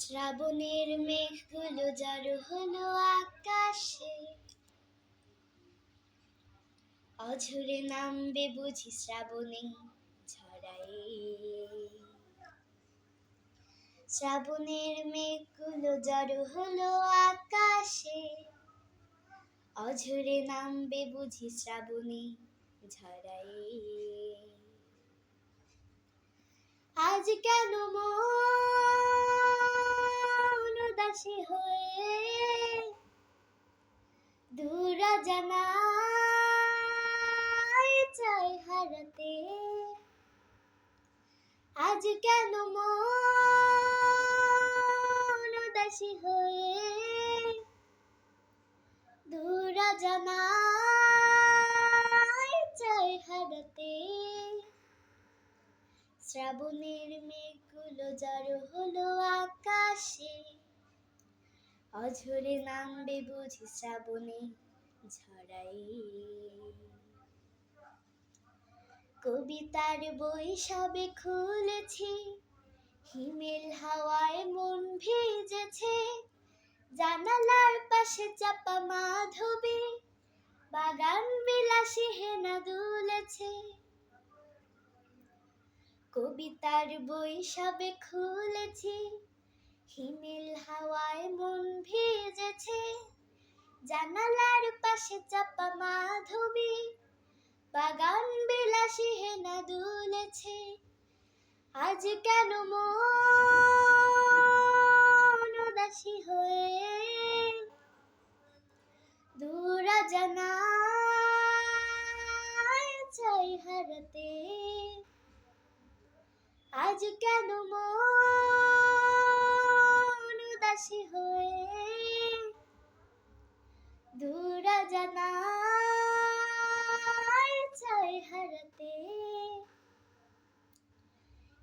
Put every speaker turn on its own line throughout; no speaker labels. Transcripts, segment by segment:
শ্রাবণের মেঘগুলো জড়ো হলো আকাশে। অঝরে নামবে বুঝি শ্রাবণে ঝরায়ে শ্রাবণের মেঘগুলো জড়ো হলো আকাশে। অঝরে নামবে বুঝি শ্রাবণে ঝরায়ে আজ কেন মন হয়ে দূর জানাই চাই হারাতে। আজ কেন মন হয়ে দূর জানাই চাই হারাতে? শ্রাবণের মেঘগুলো জড়ো হলো আকাশে। অঝরে নামবে বুঝি শ্রাবণে ঝরাই কবিতার বই সবে খুলেছি, হিমেল হাওয়ায় মন ভিজেছে। জানালার পাশে চাপা মাধবী, বাগান বিলাসী হেনা দুলেছে। কবিতার বই সবে খুলেছি হিমেল হাওয়ায় মন ভিজেছে, জানালার পাশে চাপা মাধবী, বাগান বিলাসী হেনা দুলেছে। আজ কেন মন উদাসী হয়ে দূর জানাই চাই হারাতে? আজ কেন মন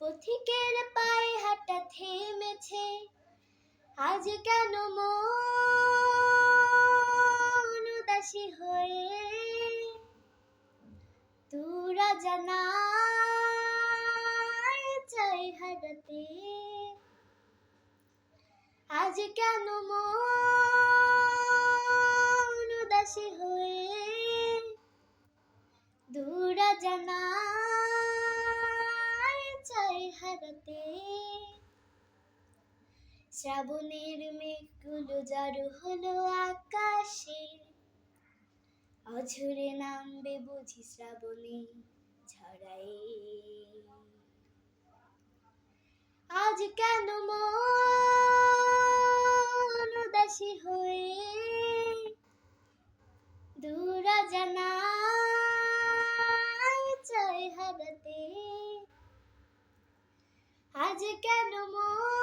পথিকের পায়ে হাঁটা থেমেছে। আজ কেন মন উদাসী হয়ে? তুরা জানাই চাই হারাতে। আজ কেন মন উদাসী হয়ে? দূর চাই হারাতে। শ্রাবণের মেঘগুলো জড়ো হলো আকাশে। অঝরে নামবে বুঝি শ্রাবণে ঝড়াই আজ কেন মন আজ কেন মন